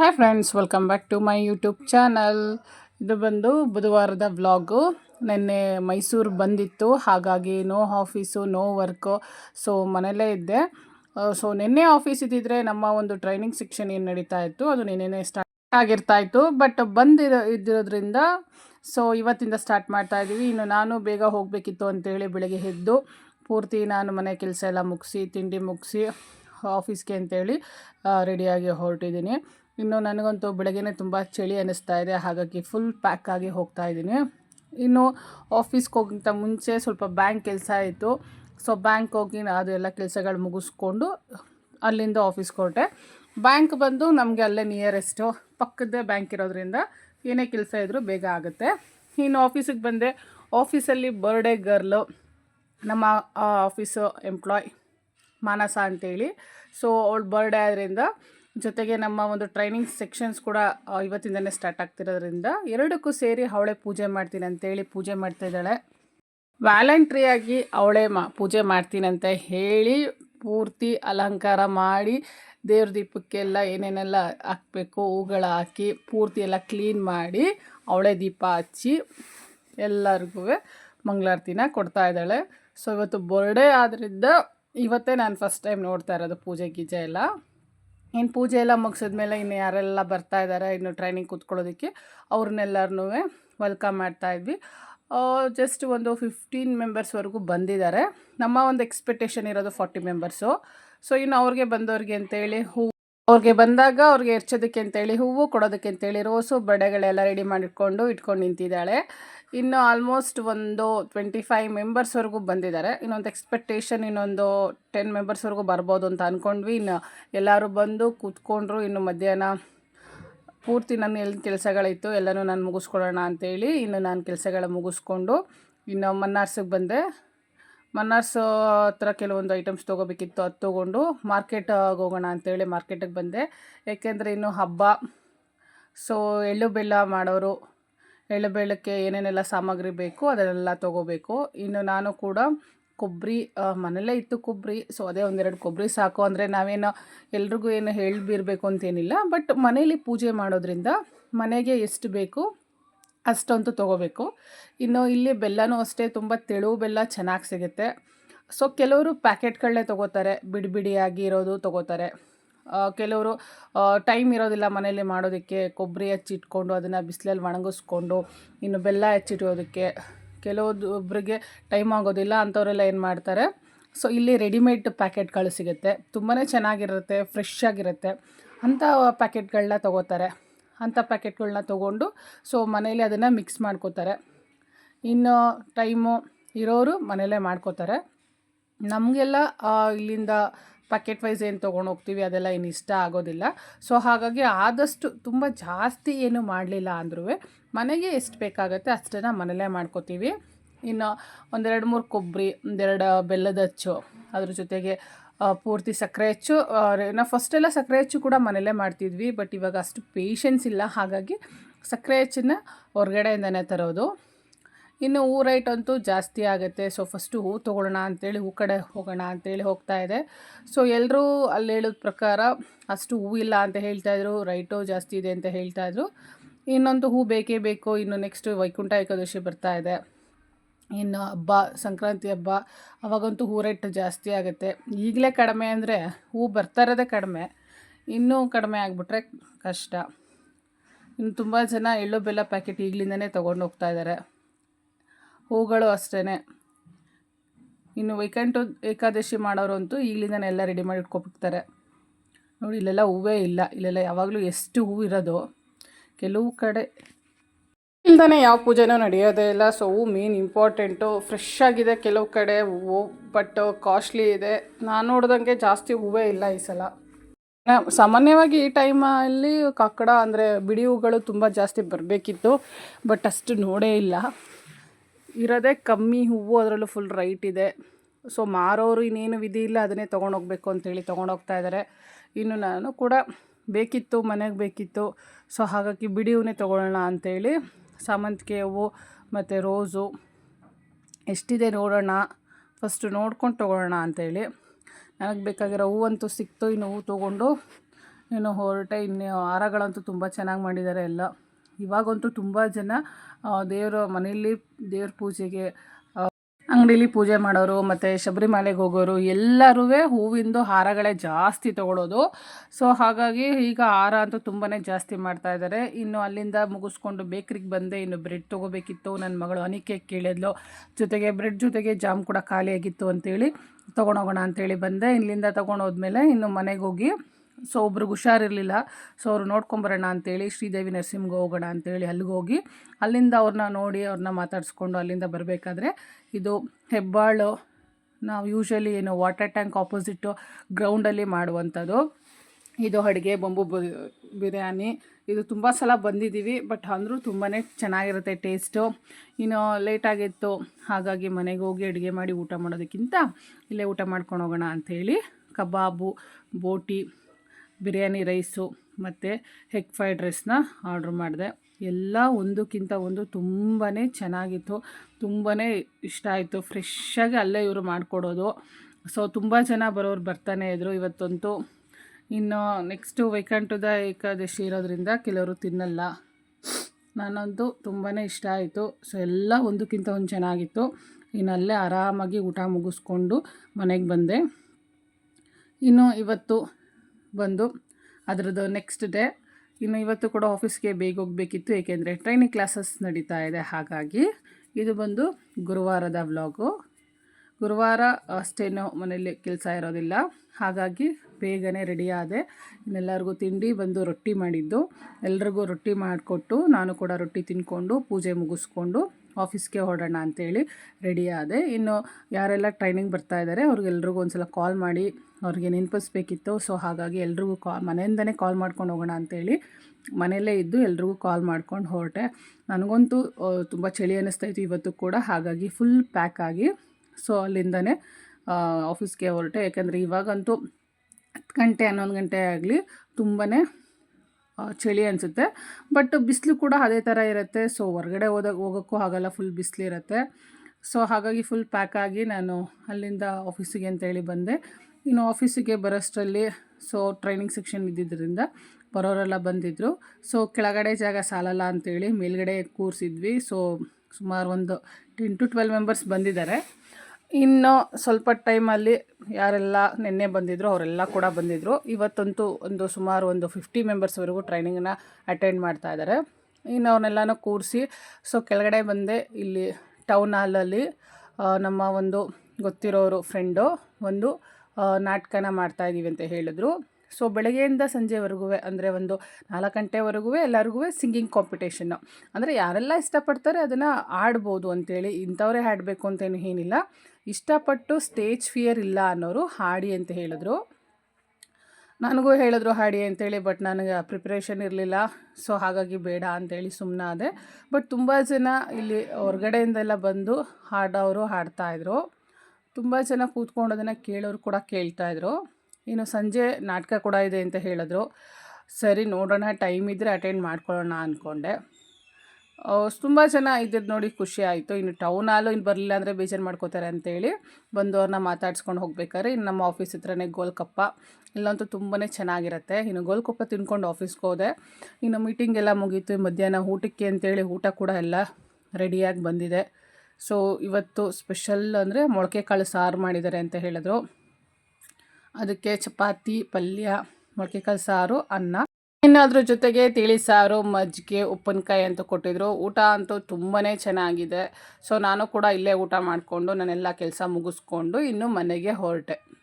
Hi friends welcome back to my YouTube channel ಇದು ಬಂದು ಬುಧವಾರದ ವ್ಲಾಗು ನಿನ್ನೆ ಮೈಸೂರು ಬಂದಿತ್ತು. ಹಾಗಾಗಿ no office no work so ಮನೆಯಲ್ಲೇ ಇದ್ದೆ. ಸೊ ನಿನ್ನೆ ಆಫೀಸ್ ಇದ್ದಿದ್ರೆ ನಮ್ಮ ಒಂದು ಟ್ರೈನಿಂಗ್ ಸೆಕ್ಷನ್ ಏನು ನಡೀತಾ ಇತ್ತು, ಅದು ನಿನ್ನೆ ಸ್ಟಾರ್ಟ್ ಆಗಿರ್ತಾ ಇತ್ತು ಬಟ್ ಬಂದಿರೋ, ಇದ್ದಿರೋದ್ರಿಂದ ಸೊ ಇವತ್ತಿಂದ ಸ್ಟಾರ್ಟ್ ಮಾಡ್ತಾ ಇದ್ದೀವಿ. ಇನ್ನು ನಾನು ಬೇಗ ಹೋಗಬೇಕಿತ್ತು ಅಂತೇಳಿ ಬೆಳಗ್ಗೆ ಎದ್ದು, ಪೂರ್ತಿ ನಾನು ಮನೆ ಕೆಲಸ ಎಲ್ಲ ಮುಗಿಸಿ, ತಿಂಡಿ ಮುಗಿಸಿ ಆಫೀಸ್ಗೆ ಅಂತೇಳಿ ರೆಡಿಯಾಗಿ ಹೊರಟಿದ್ದೀನಿ. ಇನ್ನು ನನಗಂತೂ ಬೆಳಗ್ಗೆನೇ ತುಂಬ ಚಳಿ ಅನ್ನಿಸ್ತಾ ಇದೆ, ಹಾಗಾಗಿ ಫುಲ್ ಪ್ಯಾಕ್ ಆಗಿ ಹೋಗ್ತಾ ಇದ್ದೀನಿ. ಇನ್ನು ಆಫೀಸ್ಗೆ ಹೋಗಿಂತ ಮುಂಚೆ ಸ್ವಲ್ಪ ಬ್ಯಾಂಕ್ ಕೆಲಸ ಇತ್ತು. ಸೊ ಬ್ಯಾಂಕ್ ಹೋಗಿ ಅದು ಎಲ್ಲ ಕೆಲಸಗಳು ಮುಗಿಸ್ಕೊಂಡು ಅಲ್ಲಿಂದ ಆಫೀಸ್ಗೆ ಹೊರಟೆ ಬ್ಯಾಂಕ್ ಬಂದು ನಮಗೆ ಅಲ್ಲೇ ನಿಯರೆಸ್ಟು ಪಕ್ಕದೇ ಬ್ಯಾಂಕ್ ಇರೋದ್ರಿಂದ ಏನೇ ಕೆಲಸ ಇದ್ದರೂ ಬೇಗ ಆಗುತ್ತೆ. ಇನ್ನು ಆಫೀಸಿಗೆ ಬಂದೆ. ಆಫೀಸಲ್ಲಿ ಬರ್ಡೇ ಗರ್ಲು ನಮ್ಮ ಆಫೀಸು ಎಂಪ್ಲಾಯ್ ಮಾನಸ ಅಂತೇಳಿ. ಸೊ ಅವಳು ಬರ್ಡೇ ಆದ್ದರಿಂದ ಜೊತೆಗೆ ನಮ್ಮ ಒಂದು ಟ್ರೈನಿಂಗ್ ಸೆಕ್ಷನ್ಸ್ ಕೂಡ ಇವತ್ತಿಂದನೇ ಸ್ಟಾರ್ಟ್ ಆಗ್ತಿರೋದ್ರಿಂದ ಎರಡಕ್ಕೂ ಸೇರಿ ಅವಳೆ ಪೂಜೆ ಮಾಡ್ತೀನಿ ಅಂತೇಳಿ ಪೂಜೆ ಮಾಡ್ತಾ ಇದ್ದಾಳೆ. ವ್ಯಾಲೆಂಟ್ರಿಯಾಗಿ ಅವಳೆ ಮಾ, ಪೂಜೆ ಮಾಡ್ತೀನಂತ ಹೇಳಿ ಪೂರ್ತಿ ಅಲಂಕಾರ ಮಾಡಿ ದೇವ್ರ ದೀಪಕ್ಕೆಲ್ಲ ಏನೇನೆಲ್ಲ ಹಾಕಬೇಕು, ಹೂಗಳ ಹಾಕಿ ಪೂರ್ತಿ ಎಲ್ಲ ಕ್ಲೀನ್ ಮಾಡಿ ಅವಳೆ ದೀಪ ಹಚ್ಚಿ ಎಲ್ಲರಿಗೂ ಮಂಗಳಾರತಿನ ಕೊಡ್ತಾ ಇದ್ದಾಳೆ. ಸೊ ಇವತ್ತು ಬರ್ಡೇ ಆದ್ದರಿಂದ ಇವತ್ತೇ ನಾನು ಫಸ್ಟ್ ಟೈಮ್ ನೋಡ್ತಾ ಇರೋದು ಪೂಜೆ ಗೀಜೆ ಎಲ್ಲ. ಇನ್ನು ಪೂಜೆ ಎಲ್ಲ ಮುಗಿಸಿದ್ಮೇಲೆ ಇನ್ನು ಯಾರೆಲ್ಲ ಬರ್ತಾ ಇದ್ದಾರೆ ಇನ್ನು ಟ್ರೈನಿಂಗ್ ಕೂತ್ಕೊಳ್ಳೋದಕ್ಕೆ ಅವ್ರನ್ನೆಲ್ಲರನ್ನೂ ವೆಲ್ಕಮ್ ಮಾಡ್ತಾ ಇದ್ವಿ. ಜಸ್ಟ್ ಒಂದು ಫಿಫ್ಟೀನ್ ಮೆಂಬರ್ಸ್ವರೆಗೂ ಬಂದಿದ್ದಾರೆ. ನಮ್ಮ ಒಂದು ಎಕ್ಸ್ಪೆಕ್ಟೇಷನ್ ಇರೋದು ಫಾರ್ಟಿ ಮೆಂಬರ್ಸು ಸೊ ಇನ್ನು ಅವ್ರಿಗೆ ಬಂದವ್ರಿಗೆ ಅಂತೇಳಿ ಹೂ ಅವ್ರಿಗೆ ಬಂದಾಗ ಅವ್ರಿಗೆ ಎರ್ಚೋದಕ್ಕೆ ಅಂತೇಳಿ ಹೂವು, ಕೊಡೋದಕ್ಕೆ ಅಂತೇಳಿ ರೋಸು, ಬಡೆಗಳೆಲ್ಲ ರೆಡಿ ಮಾಡಿಟ್ಕೊಂಡು ಇಟ್ಕೊಂಡು ನಿಂತಿದ್ದಾಳೆ. ಇನ್ನು ಆಲ್ಮೋಸ್ಟ್ ಒಂದು ಟ್ವೆಂಟಿ ಫೈವ್ ಮೆಂಬರ್ಸ್ವರೆಗೂ ಬಂದಿದ್ದಾರೆ. ಇನ್ನೊಂದು ಎಕ್ಸ್ಪೆಕ್ಟೇಷನ್ ಇನ್ನೊಂದು ಟೆನ್ ಮೆಂಬರ್ಸ್ವರೆಗೂ ಬರ್ಬೋದು ಅಂತ ಅಂದ್ಕೊಂಡ್ವಿ ಇನ್ನು ಎಲ್ಲರೂ ಬಂದು ಕೂತ್ಕೊಂಡ್ರು. ಇನ್ನು ಮಧ್ಯಾಹ್ನ ಪೂರ್ತಿ ನನ್ನ ಎಲ್ಲಿ ಕೆಲಸಗಳಿತ್ತು. ಎಲ್ಲನೂ ನಾನು ಮುಗಿಸ್ಕೊಳ್ಳೋಣ ಅಂತೇಳಿ ಇನ್ನು ನಾನು ಕೆಲಸಗಳ ಮುಗಿಸ್ಕೊಂಡು ಇನ್ನು ಮನ್ನಾರ್ಸಿಗೆ ಬಂದೆ. ಮನ್ನಾರ್ಸ್ ಹತ್ರ ಕೆಲವೊಂದು ಐಟಮ್ಸ್ ತೊಗೋಬೇಕಿತ್ತು, ಅದು ತೊಗೊಂಡು ಮಾರ್ಕೆಟ್ ಹೋಗೋಣ ಅಂತೇಳಿ ಮಾರ್ಕೆಟಿಗೆ ಬಂದೆ. ಏಕೆಂದರೆ ಇನ್ನು ಹಬ್ಬ ಸೊ ಎಳ್ಳು ಬೆಲ್ಲ ಮಾಡೋರು, ಎಳ್ಳು ಬೆಳ್ಳಕ್ಕೆ ಏನೇನೆಲ್ಲ ಸಾಮಗ್ರಿ ಬೇಕು ಅದನ್ನೆಲ್ಲ ತೊಗೋಬೇಕು. ಇನ್ನು ನಾನು ಕೂಡ ಕೊಬ್ಬರಿ ಮನೆಯಲ್ಲೇ ಇತ್ತು ಕೊಬ್ಬರಿ ಸೊ ಅದೇ ಒಂದೆರಡು ಕೊಬ್ಬರಿ ಸಾಕು. ಅಂದರೆ ನಾವೇನು ಎಲ್ರಿಗೂ ಏನು ಹೇಳಿಬಿರಬೇಕು ಅಂತೇನಿಲ್ಲ ಬಟ್ ಮನೇಲಿ ಪೂಜೆ ಮಾಡೋದ್ರಿಂದ ಮನೆಗೆ ಎಷ್ಟು ಬೇಕು ಅಷ್ಟಂತೂ ತೊಗೋಬೇಕು. ಇನ್ನು ಇಲ್ಲಿ ಬೆಲ್ಲನೂ ಅಷ್ಟೇ ತುಂಬ ತೆಳು ಬೆಲ್ಲ ಚೆನ್ನಾಗಿ ಸಿಗುತ್ತೆ. ಸೊ ಕೆಲವರು ಪ್ಯಾಕೆಟ್ಗಳನ್ನೇ ತೊಗೋತಾರೆ. ಬಿಡಿ ಬಿಡಿಯಾಗಿ ಇರೋದು ತೊಗೋತಾರೆ. ಕೆಲವರು ಟೈಮ್ ಇರೋದಿಲ್ಲ ಮನೇಲಿ ಮಾಡೋದಕ್ಕೆ, ಕೊಬ್ಬರಿ ಹಚ್ಚಿಟ್ಕೊಂಡು ಅದನ್ನು ಬಿಸಿಲಲ್ಲಿ ಒಣಗಿಸ್ಕೊಂಡು ಇನ್ನು ಬೆಲ್ಲ ಹೆಚ್ಚಿಡೋದಕ್ಕೆ ಕೆಲವೊಬ್ಬರಿಗೆ ಟೈಮ್ ಆಗೋದಿಲ್ಲ ಅಂಥವರೆಲ್ಲ ಏನು ಮಾಡ್ತಾರೆ? ಸೊ ಇಲ್ಲಿ ರೆಡಿಮೇಡ್ ಪ್ಯಾಕೆಟ್ಗಳು ಸಿಗುತ್ತೆ. ತುಂಬಾ ಚೆನ್ನಾಗಿರುತ್ತೆ ಫ್ರೆಶ್ ಆಗಿರುತ್ತೆ ಅಂಥ ಪ್ಯಾಕೆಟ್ಗಳನ್ನ ತೊಗೋತಾರೆ. ಅಂಥ ಪ್ಯಾಕೆಟ್ಗಳನ್ನ ತೊಗೊಂಡು, ಸೊ ಮನೇಲಿ ಅದನ್ನು ಮಿಕ್ಸ್ ಮಾಡ್ಕೋತಾರೆ. ಇನ್ನು ಟೈಮು ಇರೋರು ಮನೇಲೇ ಮಾಡ್ಕೋತಾರೆ. ನಮಗೆಲ್ಲ ಇಲ್ಲಿಂದ ಪ್ಯಾಕೆಟ್ ವೈಸ್ ಏನು ತೊಗೊಂಡು ಹೋಗ್ತೀವಿ ಅದೆಲ್ಲ ಏನು ಇಷ್ಟ ಆಗೋದಿಲ್ಲ. ಸೊ ಹಾಗಾಗಿ ಆದಷ್ಟು ತುಂಬ ಜಾಸ್ತಿ ಏನು ಮಾಡಲಿಲ್ಲ ಅಂದ್ರೂ ಮನೆಗೆ ಎಷ್ಟು ಬೇಕಾಗುತ್ತೆ ಅಷ್ಟನ್ನು ಮನೇಲೇ ಮಾಡ್ಕೋತೀವಿ. ಇನ್ನು ಒಂದೆರಡು ಮೂರು ಕೊಬ್ಬರಿ, ಒಂದೆರಡು ಬೆಲ್ಲದ ಹಚ್ಚು ಅದ್ರ ಜೊತೆಗೆ ಪೂರ್ತಿ ಸಕ್ಕರೆ ಹೆಚ್ಚು ನಾವು ಫಸ್ಟೆಲ್ಲ ಸಕ್ಕರೆ ಹೆಚ್ಚು ಕೂಡ ಮನೆಯಲ್ಲೇ ಮಾಡ್ತಿದ್ವಿ ಬಟ್ ಇವಾಗ ಅಷ್ಟು ಪೇಷನ್ಸ್ ಇಲ್ಲ. ಹಾಗಾಗಿ ಸಕ್ಕರೆ ಹೆಚ್ಚನ್ನು ಹೊರಗಡೆಯಿಂದನೇ ತರೋದು. ಇನ್ನು ಹೂ ರೈಟ್ ಅಂತೂ ಜಾಸ್ತಿ ಆಗುತ್ತೆ. ಸೊ ಫಸ್ಟು ಹೂ ತೊಗೊಳ್ಳೋಣ ಅಂತೇಳಿ, ಹೂ ಕಡೆ ಹೋಗೋಣ ಅಂತೇಳಿ ಹೋಗ್ತಾ ಇದೆ. ಸೊ ಎಲ್ಲರೂ ಅಲ್ಲಿ ಹೇಳಿದ ಪ್ರಕಾರ ಅಷ್ಟು ಹೂ ಇಲ್ಲ ಅಂತ ಹೇಳ್ತಾಯಿದ್ರು ರೈಟು ಜಾಸ್ತಿ ಇದೆ ಅಂತ ಹೇಳ್ತಾಯಿದ್ರು ಇನ್ನೊಂದು ಹೂ ಬೇಕೇ ಬೇಕು. ಇನ್ನು ನೆಕ್ಸ್ಟ್ ವೈಕುಂಠ ಏಕಾದಶಿ ಬರ್ತಾ ಇದೆ. ಇನ್ನು ಹಬ್ಬ, ಸಂಕ್ರಾಂತಿ ಹಬ್ಬ ಅವಾಗಂತೂ ಹೂರೈಟ್ಟು ಜಾಸ್ತಿ ಆಗುತ್ತೆ. ಈಗಲೇ ಕಡಿಮೆ ಅಂದರೆ ಹೂ ಬರ್ತಾ ಇರೋದೇ ಕಡಿಮೆ. ಇನ್ನೂ ಕಡಿಮೆ ಆಗಿಬಿಟ್ರೆ ಕಷ್ಟ. ಇನ್ನು ತುಂಬ ಜನ ಎಳ್ಳು ಬೆಲ್ಲ ಪ್ಯಾಕೆಟ್ ಈಗಲಿಂದನೇ ತೊಗೊಂಡು ಹೋಗ್ತಾ ಇದ್ದಾರೆ ಹೂಗಳು ಅಷ್ಟೇ ಇನ್ನು ವೈಕಂಠ ಏಕಾದಶಿ ಮಾಡೋರು ಅಂತೂ ಈಗಲಿಂದನೇ ಎಲ್ಲ ರೆಡಿ ಮಾಡಿ ಇಟ್ಕೊಬಿಡ್ತಾರೆ. ನೋಡಿ, ಇಲ್ಲೆಲ್ಲ ಹೂವೇ ಇಲ್ಲ. ಇಲ್ಲೆಲ್ಲ ಯಾವಾಗಲೂ ಎಷ್ಟು ಹೂ ಇರೋದು. ಕೆಲವು ಕಡೆ ಇಲ್ದೇ ಯಾವ ಪೂಜೆನೂ ನಡೆಯೋದೇ ಇಲ್ಲ. ಸೊ ಹೂ ಮೇನ್ ಇಂಪಾರ್ಟೆಂಟು ಫ್ರೆಶ್ ಆಗಿದೆ ಕೆಲವು ಕಡೆ. ಹೂವು ಬಟ್ ಕಾಸ್ಟ್ಲಿ ಇದೆ. ನಾನು ನೋಡ್ದಂಗೆ ಜಾಸ್ತಿ ಹೂವೇ ಇಲ್ಲ ಈ ಸಲ. ಸಾಮಾನ್ಯವಾಗಿ ಈ ಟೈಮಲ್ಲಿ ಕಾಕಡ ಅಂದರೆ ಬಿಡಿ ಹೂಗಳು ತುಂಬ ಜಾಸ್ತಿ ಬರಬೇಕಿತ್ತು ಬಟ್ ಅಷ್ಟು ನೋಡೇ ಇಲ್ಲ. ಇರೋದೇ ಕಮ್ಮಿ ಹೂವು ಅದರಲ್ಲೂ ಫುಲ್ ರೈಟ್ ಇದೆ. ಸೊ ಮಾರೋರು ಇನ್ನೇನು ವಿಧಿ ಇಲ್ಲ, ಅದನ್ನೇ ತೊಗೊಂಡೋಗ್ಬೇಕು ಅಂತೇಳಿ ತೊಗೊಂಡೋಗ್ತಾ ಇದ್ದಾರೆ ಇನ್ನು ನಾನು ಕೂಡ ಬೇಕಿತ್ತು, ಮನೆಗೆ ಬೇಕಿತ್ತು. ಸೊ ಹಾಗಾಗಿ ಬಿಡಿ ಹೂವನ್ನೇ ತೊಗೊಳ್ಳೋಣ ಅಂತೇಳಿ ಸಾಮಂತಿಗೆ ಹೂವು ಮತ್ತು ರೋಸು ಎಷ್ಟಿದೆ ನೋಡೋಣ. ಫಸ್ಟು ನೋಡ್ಕೊಂಡು ತೊಗೊಳ್ಳೋಣ ಅಂತೇಳಿ. ನನಗೆ ಬೇಕಾಗಿರೋ ಹೂವಂತೂ ಸಿಕ್ತು, ಇನ್ನು ಹೂವು ತೊಗೊಂಡು ಇನ್ನು ಹೊರಟೆ ಇನ್ನು ಹಾರಗಳಂತೂ ತುಂಬ ಚೆನ್ನಾಗಿ ಮಾಡಿದ್ದಾರೆ ಎಲ್ಲ. ಇವಾಗಂತೂ ತುಂಬ ಜನ ದೇವರ ಮನೆಯಲ್ಲಿ ದೇವ್ರ ಪೂಜೆಗೆ ಅಂಗಡೀಲಿ ಪೂಜೆ ಮಾಡೋರು, ಮತ್ತು ಶಬರಿಮಲೆಗೆ ಹೋಗೋರು ಎಲ್ಲರೂ ಹೂವಿಂದು ಹಾರಗಳೇ ಜಾಸ್ತಿ ತೊಗೊಳೋದು. ಸೊ ಹಾಗಾಗಿ ಈಗ ಹಾರ ಅಂತೂ ತುಂಬಾ ಜಾಸ್ತಿ ಮಾಡ್ತಾ ಇದ್ದಾರೆ ಇನ್ನು ಅಲ್ಲಿಂದ ಮುಗಿಸ್ಕೊಂಡು ಬೇಕ್ರಿಗೆ ಬಂದೆ ಇನ್ನು ಬ್ರೆಡ್ ತೊಗೋಬೇಕಿತ್ತು. ನನ್ನ ಮಗಳು ಅನಿಕೆ ಕೇಳಿದ್ಲು, ಜೊತೆಗೆ ಬ್ರೆಡ್ ಜೊತೆಗೆ ಜಾಮ್ ಕೂಡ ಖಾಲಿಯಾಗಿತ್ತು ಅಂತೇಳಿ ತೊಗೊಂಡೋಗೋಣ ಅಂತೇಳಿ ಬಂದೆ. ಇಲ್ಲಿಂದ ತೊಗೊಂಡೋದ್ಮೇಲೆ ಇನ್ನು ಮನೆಗೆ ಹೋಗಿ ಸೊ ಒಬ್ರಿಗೆ ಹುಷಾರಿರಲಿಲ್ಲ. ಸೊ ಅವ್ರು ನೋಡ್ಕೊಂಬರೋಣ ಅಂತೇಳಿ ಶ್ರೀದೇವಿ ನರಸಿಂಹಗೆ ಹೋಗೋಣ ಅಂತೇಳಿ ಅಲ್ಲಿಗೆ ಹೋಗಿ ಅಲ್ಲಿಂದ ಅವ್ರನ್ನ ನೋಡಿ ಅವ್ರನ್ನ ಮಾತಾಡಿಸ್ಕೊಂಡು ಅಲ್ಲಿಂದ ಬರಬೇಕಾದ್ರೆ ಇದು ಹೆಬ್ಬಾಳು, ನಾವು ಯೂಶ್ವಲಿ ಏನು ವಾಟರ್ ಟ್ಯಾಂಕ್ ಆಪೋಸಿಟ್ಟು ಗ್ರೌಂಡಲ್ಲಿ ಮಾಡುವಂಥದ್ದು. ಇದು ಅಡುಗೆ, ಬೊಂಬು ಬಿರಿಯಾನಿ. ಇದು ತುಂಬ ಸಲ ಬಂದಿದ್ದೀವಿ ಬಟ್ ಅಂದರೂ ತುಂಬಾ ಚೆನ್ನಾಗಿರುತ್ತೆ ಟೇಸ್ಟು. ಇನ್ನು ಲೇಟಾಗಿತ್ತು ಹಾಗಾಗಿ ಮನೆಗೆ ಹೋಗಿ ಅಡುಗೆ ಮಾಡಿ ಊಟ ಮಾಡೋದಕ್ಕಿಂತ ಇಲ್ಲೇ ಊಟ ಮಾಡ್ಕೊಂಡು ಹೋಗೋಣ ಅಂಥೇಳಿ ಕಬಾಬು, ಬೋಟಿ ಬಿರಿಯಾನಿ ರೈಸು ಮತ್ತು ಹೆಗ್ ಫ್ರೈಡ್ ರೈಸ್ನ ಆರ್ಡ್ರ್ ಮಾಡಿದೆ. ಎಲ್ಲ ಒಂದಕ್ಕಿಂತ ಒಂದು ತುಂಬಾ ಚೆನ್ನಾಗಿತ್ತು. ತುಂಬಾ ಇಷ್ಟ ಆಯಿತು. ಫ್ರೆಶ್ಶಾಗಿ ಅಲ್ಲೇ ಇವರು ಮಾಡಿಕೊಡೋದು. ಸೊ, ತುಂಬ ಜನ ಬರೋರು ಬರ್ತಾನೆ ಇದ್ದರು ಇವತ್ತಂತೂ. ಇನ್ನು ನೆಕ್ಸ್ಟು ವೈಕಂಠದ ಏಕಾದಶಿ ಇರೋದ್ರಿಂದ ಕೆಲವರು ತಿನ್ನಲ್ಲ. ನಾನಂತೂ ತುಂಬಾ ಇಷ್ಟ ಆಯಿತು. ಸೊ, ಎಲ್ಲ ಒಂದಕ್ಕಿಂತ ಒಂದು ಚೆನ್ನಾಗಿತ್ತು. ಇನ್ನು ಅಲ್ಲೇ ಆರಾಮಾಗಿ ಊಟ ಮುಗಿಸ್ಕೊಂಡು ಮನೆಗೆ ಬಂದೆ. ಇನ್ನು ಇವತ್ತು ಬಂದು ಅದರದ್ದು ನೆಕ್ಸ್ಟ್ ಡೇ ಇನ್ನು ಇವತ್ತು ಕೂಡ ಆಫೀಸ್ಗೆ ಬೇಗ ಹೋಗಬೇಕಿತ್ತು, ಏಕೆಂದರೆ ಟ್ರೈನಿಂಗ್ ಕ್ಲಾಸಸ್ ನಡೀತಾ ಇದೆ. ಹಾಗಾಗಿ ಇದು ಬಂದು ಗುರುವಾರದ ವ್ಲಾಗು ಗುರುವಾರ ಅಷ್ಟೇನು ಮನೇಲಿ ಕೆಲಸ ಇರೋದಿಲ್ಲ. ಹಾಗಾಗಿ ಬೇಗನೆ ರೆಡಿ ಆದೆ. ಇನ್ನೆಲ್ಲರಿಗೂ ತಿಂಡಿ ಬಂದು ರೊಟ್ಟಿ ಮಾಡಿದ್ದು. ಎಲ್ರಿಗೂ ರೊಟ್ಟಿ ಮಾಡಿಕೊಟ್ಟು ನಾನು ಕೂಡ ರೊಟ್ಟಿ ತಿಂದ್ಕೊಂಡು ಪೂಜೆ ಮುಗಿಸ್ಕೊಂಡು ಆಫೀಸ್ಗೆ ಹೊರಡೋಣ ಅಂತೇಳಿ ರೆಡಿ ಆದೆ. ಇನ್ನು ಯಾರೆಲ್ಲ ಟ್ರೈನಿಂಗ್ ಬರ್ತಾ ಇದ್ದಾರೆ ಅವ್ರಿಗೆಲ್ರಿಗೂ ಒಂದು ಸಲ ಕಾಲ್ ಮಾಡಿ, ಅವ್ರಿಗೆ ನೆನಪಿಸ್ಬೇಕಿತ್ತು. ಸೊ ಹಾಗಾಗಿ ಎಲ್ರಿಗೂ ಕಾ ಮನೆಯಿಂದನೇ ಕಾಲ್ ಮಾಡ್ಕೊಂಡು ಹೋಗೋಣ ಅಂತೇಳಿ ಮನೆಯಲ್ಲೇ ಇದ್ದು ಎಲ್ರಿಗೂ ಕಾಲ್ ಮಾಡ್ಕೊಂಡು ಹೊರಟೆ. ನನಗಂತೂ ತುಂಬ ಚಳಿ ಅನ್ನಿಸ್ತಾಯಿತ್ತು ಇವತ್ತು ಕೂಡ. ಹಾಗಾಗಿ ಫುಲ್ ಪ್ಯಾಕ್ ಆಗಿ ಸೊ ಅಲ್ಲಿಂದನೇ ಆಫೀಸ್ಗೆ ಹೊರಟೆ. ಯಾಕೆಂದರೆ ಇವಾಗಂತೂ ಹತ್ತು ಗಂಟೆ, ಹನ್ನೊಂದು ಗಂಟೆ ಆಗಲಿ ತುಂಬಾ ಚಳಿ ಅನಿಸುತ್ತೆ. ಬಟ್ ಬಿಸಿಲು ಕೂಡ ಅದೇ ಥರ ಇರುತ್ತೆ. ಸೊ ಹೊರಗಡೆ ಹೋದಾಗ ಹೋಗೋಕ್ಕೂ ಆಗಲ್ಲ ಫುಲ್ ಬಿಸಿಲಿರುತ್ತೆ ಸೊ ಹಾಗಾಗಿ ಫುಲ್ ಪ್ಯಾಕ್ ಆಗಿ ನಾನು ಅಲ್ಲಿಂದ ಆಫೀಸಿಗೆ ಅಂತೇಳಿ ಬಂದೆ. ಇನ್ನು ಆಫೀಸಿಗೆ ಬರೋಷ್ಟರಲ್ಲಿ ಸೊ ಟ್ರೈನಿಂಗ್ ಸೆಕ್ಷನ್ ಇದ್ದಿದ್ದರಿಂದ ಬರೋರೆಲ್ಲ ಬಂದಿದ್ದರು ಸೊ ಕೆಳಗಡೆ ಜಾಗ ಸಾಲಲ್ಲ ಅಂತೇಳಿ ಮೇಲ್ಗಡೆ ಕೂರಿಸಿದ್ವಿ. ಸೊ ಸುಮಾರು ಒಂದು ಟೆನ್ ಟು ಟ್ವೆಲ್ ಮೆಂಬರ್ಸ್ ಬಂದಿದ್ದಾರೆ. ಇನ್ನು ಸ್ವಲ್ಪ ಟೈಮಲ್ಲಿ ಯಾರೆಲ್ಲ ನಿನ್ನೆ ಬಂದಿದ್ರು ಅವರೆಲ್ಲ ಕೂಡ ಬಂದಿದ್ದರು ಇವತ್ತಂತೂ ಒಂದು ಸುಮಾರು ಒಂದು ಫಿಫ್ಟಿ ಮೆಂಬರ್ಸ್ವರೆಗೂ ಟ್ರೈನಿಂಗನ್ನ ಅಟೆಂಡ್ ಮಾಡ್ತಾ ಇದ್ದಾರೆ ಇನ್ನು ಅವ್ರನ್ನೆಲ್ಲನೂ ಕೂರಿಸಿ ಸೊ ಕೆಳಗಡೆ ಬಂದೆ ಇಲ್ಲಿ ಟೌನ್ ಹಾಲಲ್ಲಿ ನಮ್ಮ ಒಂದು ಗೊತ್ತಿರೋರು ಫ್ರೆಂಡು ಒಂದು ನಾಟಕನ ಮಾಡ್ತಾಯಿದ್ದೀವಿ ಅಂತ ಹೇಳಿದ್ರು. ಸೊ ಬೆಳಗ್ಗೆಯಿಂದ ಸಂಜೆವರೆಗೂ ಅಂದರೆ ಒಂದು ನಾಲ್ಕು ಗಂಟೆವರೆಗೂ ಎಲ್ಲರಿಗೂ ಸಿಂಗಿಂಗ್ ಕಾಂಪಿಟೇಷನ್ನು. ಅಂದರೆ ಯಾರೆಲ್ಲ ಇಷ್ಟಪಡ್ತಾರೆ ಅದನ್ನು ಆಡ್ಬೋದು ಅಂತೇಳಿ ಇಂಥವರೇ ಹಾಡಬೇಕು ಅಂತೇನು ಏನಿಲ್ಲ. ಇಷ್ಟಪಟ್ಟು ಸ್ಟೇಜ್ ಫಿಯರ್ ಇಲ್ಲ ಅನ್ನೋರು ಹಾಡಿ ಅಂತ ಹೇಳಿದ್ರು. ನನಗೂ ಹೇಳಿದ್ರು ಹಾಡಿ ಅಂತೇಳಿ ಬಟ್ ನನಗೆ ಪ್ರಿಪ್ರೇಷನ್ ಇರಲಿಲ್ಲ. ಸೊ ಹಾಗಾಗಿ ಬೇಡ ಅಂತೇಳಿ ಸುಮ್ಮನಾದೆ ಬಟ್ ತುಂಬ ಜನ ಇಲ್ಲಿ ಹೊರಗಡೆಯಿಂದೆಲ್ಲ ಬಂದು ಹಾಡೋರು ಹಾಡ್ತಾಯಿದ್ರು ತುಂಬ ಜನ ಕೂತ್ಕೊಂಡು ಅದನ್ನು ಕೇಳೋರು ಕೂಡ ಕೇಳ್ತಾಯಿದ್ರು ಇನ್ನು ಸಂಜೆ ನಾಟಕ ಕೂಡ ಇದೆ ಅಂತ ಹೇಳಿದ್ರು. ಸರಿ, ನೋಡೋಣ. ಟೈಮ್ ಇದ್ದರೆ ಅಟೆಂಡ್ ಮಾಡ್ಕೊಳ್ಳೋಣ ಅಂದ್ಕೊಂಡೆ ತುಂಬ ಜನ ಇದ್ದಿದ್ದು ನೋಡಿ ಖುಷಿ ಆಯಿತು. ಇನ್ನು ಟೌನ್ ಹಾಲು ಇನ್ನು ಬರಲಿಲ್ಲ ಅಂದರೆ ಬೇಜಾರು ಮಾಡ್ಕೋತಾರೆ ಅಂತೇಳಿ ಬಂದವ್ರನ್ನ ಮಾತಾಡ್ಸ್ಕೊಂಡು ಹೋಗ್ಬೇಕಾದ್ರೆ ಇನ್ನು ನಮ್ಮ ಆಫೀಸ್ ಹತ್ರನೇ ಗೋಲ್ಕಪ್ಪ. ಇಲ್ಲಂತೂ ತುಂಬಾ ಚೆನ್ನಾಗಿರುತ್ತೆ. ಇನ್ನು ಗೋಲ್ಕಪ್ಪ ತಿನ್ಕೊಂಡು ಆಫೀಸ್ಗೆ ಹೋದೆ. ಇನ್ನು ಮೀಟಿಂಗ್ ಎಲ್ಲ ಮುಗೀತು. ಮಧ್ಯಾಹ್ನ ಊಟಕ್ಕೆ ಅಂತೇಳಿ ಊಟ ಕೂಡ ಎಲ್ಲ ರೆಡಿಯಾಗಿ ಬಂದಿದೆ. ಸೊ ಇವತ್ತು ಸ್ಪೆಷಲ್ ಅಂದರೆ ಮೊಳಕೆ ಕಾಳು ಸಾರು ಮಾಡಿದ್ದಾರೆ ಅಂತ ಹೇಳಿದ್ರು. ಅದಕ್ಕೆ ಚಪಾತಿ, ಪಲ್ಯ ಮೊಳಕೆ ಕಾಳು ಸಾರು, ಅನ್ನ. ಇನ್ನಾದ್ರ ಜೊತೆಗೆ ತಿಳಿ ಸಾರು, ಮಜ್ಜಿಗೆ, ಉಪ್ಪಿನಕಾಯಿ ಅಂತ ಕೊಟ್ಟಿದ್ರು. ಊಟ ಅಂತೂ ತುಂಬಾ ಚೆನ್ನಾಗಿದೆ. ಸೊ ನಾನು ಕೂಡ ಇಲ್ಲೇ ಊಟ ಮಾಡಿಕೊಂಡು ನಾನೆಲ್ಲ ಕೆಲಸ ಮುಗಿಸ್ಕೊಂಡು, ಇನ್ನು ಮನೆಗೆ ಹೊರಟೆ.